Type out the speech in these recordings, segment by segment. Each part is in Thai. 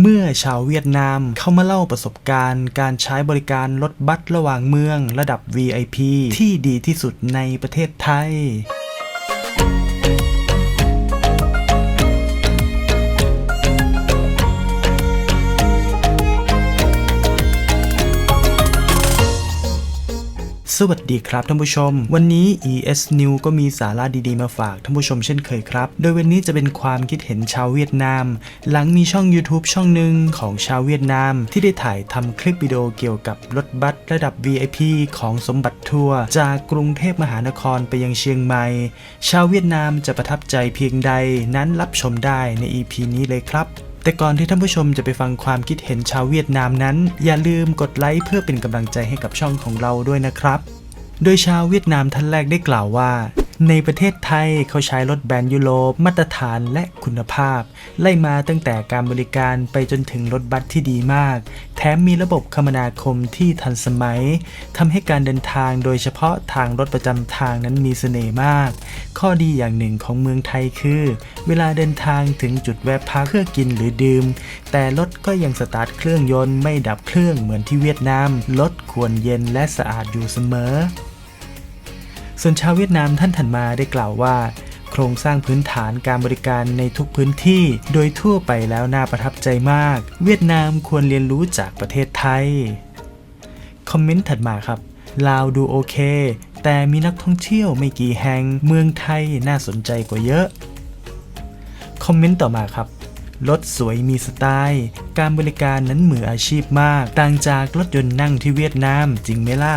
เมื่อชาวเวียดนามเข้ามาเล่าประสบการณ์ การใช้บริการรถบัสระหว่างเมือง ระดับ VIP ที่ดีที่สุดในประเทศไทย สวัสดีครับท่านผู้ชม วันนี้ ES New ก็มีสาระดีๆมาฝากท่านผู้ชมเช่นเคยครับ โดยวันนี้จะเป็นความคิดเห็นชาวเวียดนาม หลังมีช่อง YouTube ช่องหนึ่งของชาวเวียดนาม ที่ได้ถ่ายทำคลิปวิดีโอเกี่ยวกับรถบัสระดับ VIP ของสมบัติทัวร์จากกรุงเทพมหานครไปยังเชียงใหม่ ชาวเวียดนามจะประทับใจเพียงใดนั้นรับชมได้ใน EP นี้เลยครับ แต่ก่อนที่ท่านผู้ชมจะไปฟังความคิดเห็นชาวเวียดนามนั้น อย่าลืมกดไลค์เพื่อเป็นกำลังใจให้กับช่องของเราด้วยนะครับ โดยชาวเวียดนามท่านแรกได้กล่าวว่า ในประเทศไทยเขาใช้รถแบรนด์ยุโรปมาตรฐานและคุณภาพ ไล่มาตั้งแต่การบริการไปจนถึงรถบัสที่ดีมาก แถมมีระบบคมนาคมที่ทันสมัยทำให้การเดินทางโดยเฉพาะทางรถประจำทางนั้นมีเสน่ห์มาก ข้อดีอย่างหนึ่งของเมืองไทยคือ เวลาเดินทางถึงจุดแวะพักเพื่อกินหรือดื่ม แต่รถก็ยังสตาร์ทเครื่องยนต์ไม่ดับเครื่องเหมือนที่เวียดนามรถควรเย็นและสะอาดอยู่เสมอ ส่วนชาวเวียดนามท่านถันมาได้กล่าวว่า โครงสร้างพื้นฐานการบริการในทุกพื้นที่ โดยทั่วไปแล้วน่าประทับใจมาก เวียดนามควรเรียนรู้จากประเทศไทย คอมเมนต์ถัดมาครับลาวดูโอเค แต่มีนักท่องเที่ยวไม่กี่แห่งเมืองไทยน่าสนใจกว่าเยอะ คอมเมนต์ต่อมาครับรถสวยมีสไตล์ การบริการนั้นมืออาชีพมาก ต่างจากรถยนต์นั่งที่เวียดนามจริงไหมล่ะ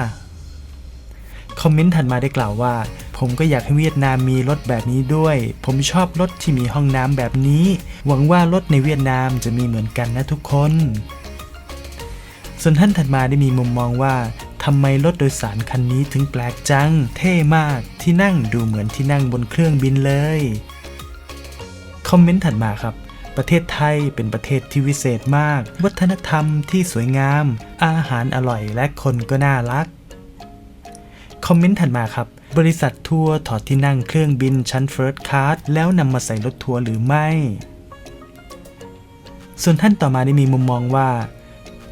คอมเมนต์ถัดมาได้กล่าวว่า ผมก็อยากให้เวียดนามมีรถแบบนี้ด้วย ผมชอบรถที่มีห้องน้ำแบบนี้ หวังว่ารถในเวียดนามจะมีเหมือนกันนะทุกคน ส่วนท่านถัดมาได้มีมุมมองว่าทำไมรถโดยสารคันนี้ถึงแปลกจัง เท่มากที่นั่งดูเหมือนที่นั่งบนเครื่องบินเลย คอมเมนต์ถัดมาครับ ประเทศไทยเป็นประเทศที่วิเศษมาก วัฒนธรรมที่สวยงาม อาหารอร่อยและคนก็น่ารัก คอมเมนต์ถัดมาครับ บริษัททัวร์ถอดที่นั่งเครื่องบินชั้น First Class แล้วนำมาใส่รถทัวร์หรือไม่ ส่วนท่านต่อมาได้มีมุมมองว่า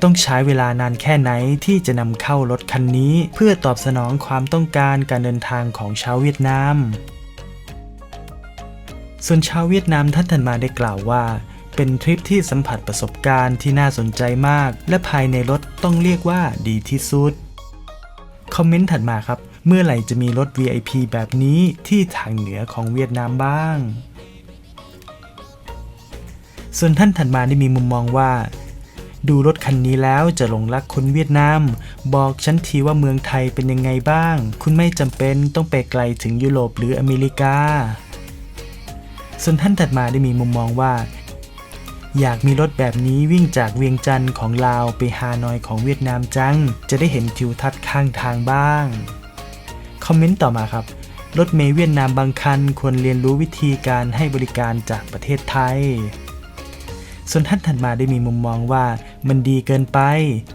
ต้องใช้เวลานานแค่ไหนที่จะนำเข้ารถคันนี้ เพื่อตอบสนองความต้องการการเดินทางของชาวเวียดนาม ส่วนชาวเวียดนามท่านถัดมาได้กล่าวว่าเป็นทริปที่สัมผัสประสบการณ์ที่น่าสนใจมาก และภายในรถต้องเรียกว่าดีที่สุด คอมเมนต์ถัดมาครับ เมื่อไหร่จะมีรถ VIP แบบนี้ที่ทางเหนือของเวียดนามบ้าง ส่วนท่านถัดมาได้มีมุมมองว่า ดูรถคันนี้แล้วจะหลงรักคนเวียดนาม บอกฉันทีว่าเมืองไทยเป็นยังไงบ้าง คุณไม่จำเป็นต้องไปไกลถึงยุโรปหรืออเมริกา ส่วนท่านถัดมาได้มีมุมมองว่า อยากมีรถแบบนี้วิ่งจากเวียงจันทร์ของลาวไปฮานอยของเวียดนามจัง จะได้เห็นทิวทัศน์ข้างทางบ้าง คอมเมนต์ต่อมาครับ รถเมล์เวียดนามบางคันควรเรียนรู้วิธีการให้บริการจากประเทศไทย ส่วนท่านถัดมาได้มีมุมมองว่ามันดีเกินไป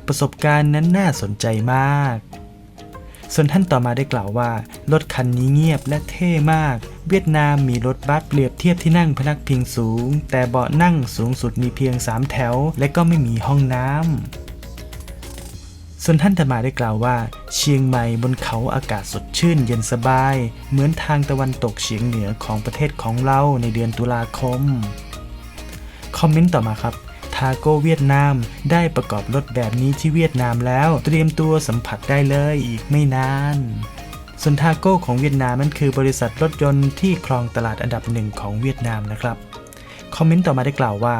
ประสบการณ์นั้นน่าสนใจมาก ส่วนท่านต่อมาได้กล่าวว่า รถคันนี้เงียบและเท่มาก เวียดนามมีรถบัสเปรียบเทียบที่นั่งพนักพิงสูง แต่เบาะนั่งสูงสุดมีเพียง 3 แถว และก็ไม่มีห้องน้ำส่วนท่านถัดมาได้กล่าวว่า เชียงใหม่บนเขาอากาศสดชื่นเย็นสบาย เหมือนทางตะวันตกเฉียงเหนือของประเทศของเราในเดือนตุลาคม คอมเมนต์ต่อมาครับ ทาโก้เวียดนาม ได้ประกอบรถแบบนี้ที่เวียดนามแล้ว เตรียมตัวสัมผัสได้เลยอีกไม่นานส่วนทาโก้ของเวียดนามนั้นคือบริษัทรถยนต์ที่ครองตลาดอันดับหนึ่งของเวียดนามนะครับ คอมเมนต์ต่อมาได้กล่าวว่า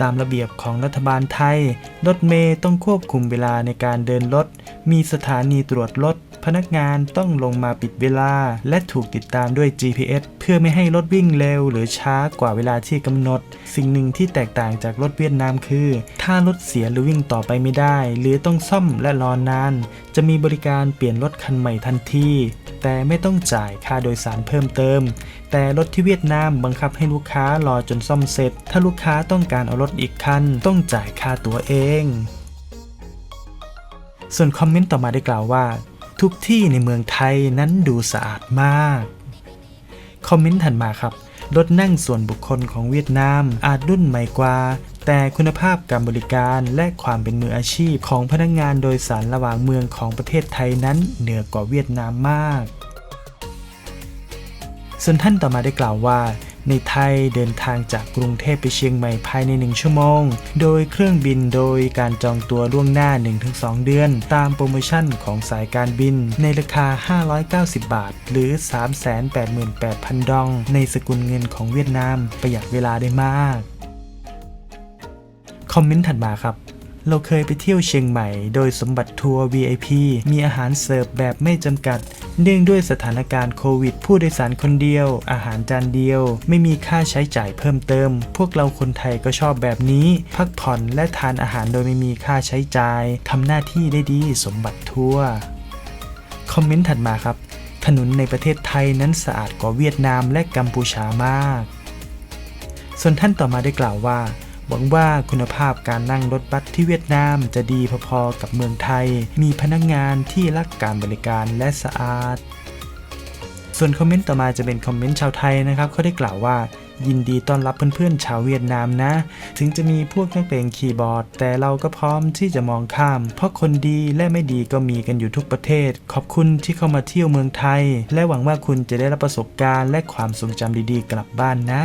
ตามระเบียบของรัฐบาลไทย รถเมย์ต้องควบคุมเวลาในการเดินรถ มีสถานีตรวจรถ พนักงานต้องลงมาปิดเวลา และถูกติดตามด้วย GPS เพื่อไม่ให้รถวิ่งเร็ว หรือช้ากว่าเวลาที่กำหนด สิ่งหนึ่งที่แตกต่างจากรถเวียดนามคือ ถ้ารถเสียหรือวิ่งต่อไปไม่ได้ หรือต้องซ่อมและรอนาน จะมีบริการเปลี่ยนรถคันใหม่ทันที แต่ไม่ต้องจ่ายค่าโดยสารเพิ่มเติม แต่รถที่เวียดนามบังคับให้ลูกค้ารอจนซ่อมเสร็จ ถ้าลูกค้าต้องการเอารถอีกคัน ต้องจ่ายค่าตั๋วเอง ส่วนคอมเมนต์ต่อมาได้กล่าวว่า ทุกที่ในเมืองไทยนั้นดูสะอาดมาก คอมเมนต์ถัดมาครับ รถนั่งส่วนบุคคลของเวียดนาม อาจรุ่นใหม่กว่า แต่คุณภาพการบริการและความเป็นมืออาชีพของพนักงานโดยสารระหว่างเมืองของประเทศไทยนั้นเหนือกว่าเวียดนามมาก ส่วนท่านต่อมาได้กล่าวว่า ในไทยเดินทางจากกรุงเทพไปเชียงใหม่ภายใน 1 ชั่วโมง โดยเครื่องบินโดยการจองตัวล่วงหน้า 1-2 เดือน ตามโปรโมชั่นของสายการบิน ในราคา 590 บาท หรือ 388,000 ดอง ในสกุลเงินของเวียดนาม ประหยัดเวลาได้มาก คอมเมนต์ถัดมาครับ เราเคยไปเที่ยวเชียงใหม่ โดยสมบัติทัวร์ VIP มีอาหารเสิร์ฟแบบไม่จำกัด เนื่องด้วยสถานการณ์โควิด ผู้โดยสารคนเดียว อาหารจานเดียว ไม่มีค่าใช้จ่ายเพิ่มเติม พวกเราคนไทยก็ชอบแบบนี้ พักผ่อนและทานอาหารโดยไม่มีค่าใช้จ่ายทำหน้าที่ได้ดีสมบัติทัวร์คอมเมนต์ถัดมาครับ ถนนในประเทศไทยนั้นสะอาดกว่าเวียดนามและกัมพูชามาก ส่วนท่านต่อมาได้กล่าวว่า หวังว่าคุณภาพการนั่งรถบัสที่เวียดนามจะดีพอๆกับเมืองไทย มีพนักงานที่รักการบริการและสะอาด ส่วนคอมเมนต์ต่อมาจะเป็นคอมเมนต์ชาวไทยนะครับเขาได้กล่าวว่ายินดีต้อนรับเพื่อนๆ ชาวเวียดนามนะ ถึงจะมีพวกนักเลงคีย์บอร์ด แต่เราก็พร้อมที่จะมองข้าม เพราะคนดีและไม่ดีก็มีกันอยู่ทุกประเทศ ขอบคุณที่เข้ามาเที่ยวเมืองไทย และหวังว่าคุณจะได้รับประสบการณ์และความทรงจำดีๆ กลับบ้านนะ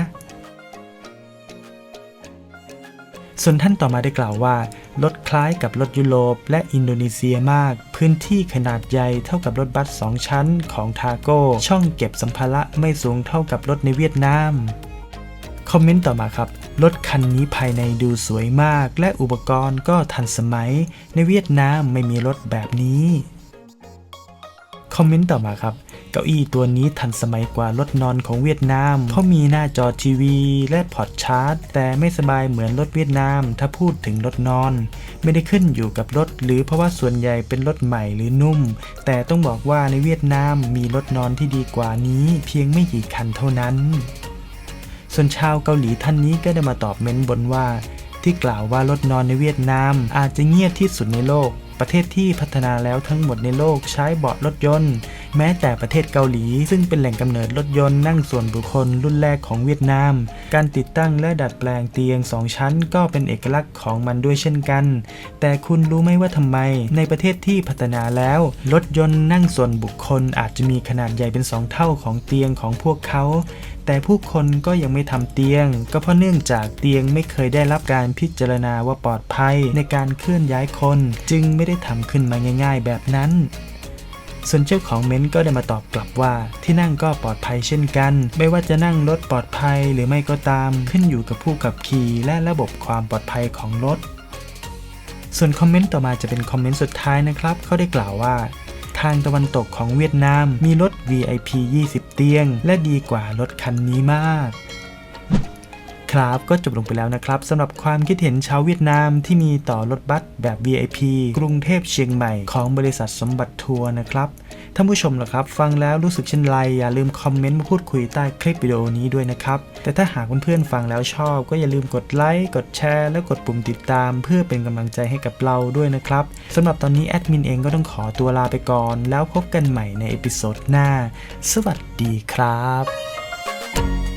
ส่วนท่านต่อมาได้กล่าวว่า รถคล้ายกับรถยุโรปและอินโดนีเซียมาก พื้นที่ขนาดใหญ่เท่ากับรถบัส2ชั้นของทาโก้ ช่องเก็บสัมภาระไม่สูงเท่ากับรถในเวียดนามคอมเมนต์ต่อมาครับ รถคันนี้ภายในดูสวยมาก และอุปกรณ์ก็ทันสมัย ในเวียดนามไม่มีรถแบบนี้ คอมเมนต์ต่อมาครับ เก้าอี้ตัวนี้ทันสมัยกว่ารถนอนของเวียดนาม เพราะมีหน้าจอทีวีและพอร์ตชาร์จ แต่ไม่สบายเหมือนรถเวียดนาม ถ้าพูดถึงรถนอน ไม่ได้ขึ้นอยู่กับรถ หรือเพราะว่าส่วนใหญ่เป็นรถใหม่หรือนุ่ม แต่ต้องบอกว่าในเวียดนามมีรถนอนที่ดีกว่านี้ เพียงไม่กี่คันเท่านั้น ส่วนชาวเกาหลีท่านนี้ก็ได้มาตอบเม้นบนว่า ที่กล่าวว่ารถนอนในเวียดนาม อาจจะเงียบที่สุดในโลก ประเทศที่พัฒนาแล้วทั้งหมดในโลกใช้เบาะรถยนต์ แม้แต่ประเทศเกาหลี ซึ่งเป็นแหล่งกำเนิดรถยนต์นั่งส่วนบุคคลรุ่นแรกของเวียดนาม การติดตั้งและดัดแปลงเตียงสองชั้น ก็เป็นเอกลักษณ์ของมันด้วยเช่นกัน แต่คุณรู้ไหมว่าทำไม ในประเทศที่พัฒนาแล้วรถยนต์นั่งส่วนบุคคลอาจจะมีขนาดใหญ่เป็นสองเท่าของเตียงของพวกเขา แต่ผู้คนก็ยังไม่ทำเตียง ก็เพราะเนื่องจากเตียงไม่เคยได้รับการพิจารณาว่าปลอดภัยในการเคลื่อนย้ายคน จึงไม่ได้ทำขึ้นมาง่าย ๆ แบบนั้นส่วนเจ้าของเม้นต์ก็ได้มาตอบกลับว่า ที่นั่งก็ปลอดภัยเช่นกัน ไม่ว่าจะนั่งรถปลอดภัยหรือไม่ก็ตาม ขึ้นอยู่กับผู้ขับขี่และระบบความปลอดภัยของรถ ส่วนคอมเมนต์ต่อมาจะเป็นคอมเมนต์สุดท้ายนะครับ เขาได้กล่าวว่า ทางตะวันตกของเวียดนาม มีรถ VIP 20 เตียง และดีกว่ารถคันนี้มาก ครับก็จบลงไปแล้วนะครับสำหรับความคิดเห็นชาวเวียดนามที่มีต่อรถบัสแบบ VIP กรุงเทพเชียงใหม่ของบริษัทสมบัติทัวร์นะครับท่านผู้ชมล่ะครับ ฟังแล้วรู้สึกเช่นไร อย่าลืมคอมเมนต์มาพูดคุยใต้คลิปวิดีโอนี้ด้วยนะครับ แต่ถ้าหากเพื่อนๆฟังแล้วชอบ ก็อย่าลืมกดไลค์กดแชร์และกดปุ่มติดตาม เพื่อเป็นกำลังใจให้กับเราด้วยนะครับสำหรับตอนนี้แอดมินเองก็ต้องขอตัวลาไปก่อน แล้วพบกันใหม่ในเอพิโซดหน้า สวัสดีครับ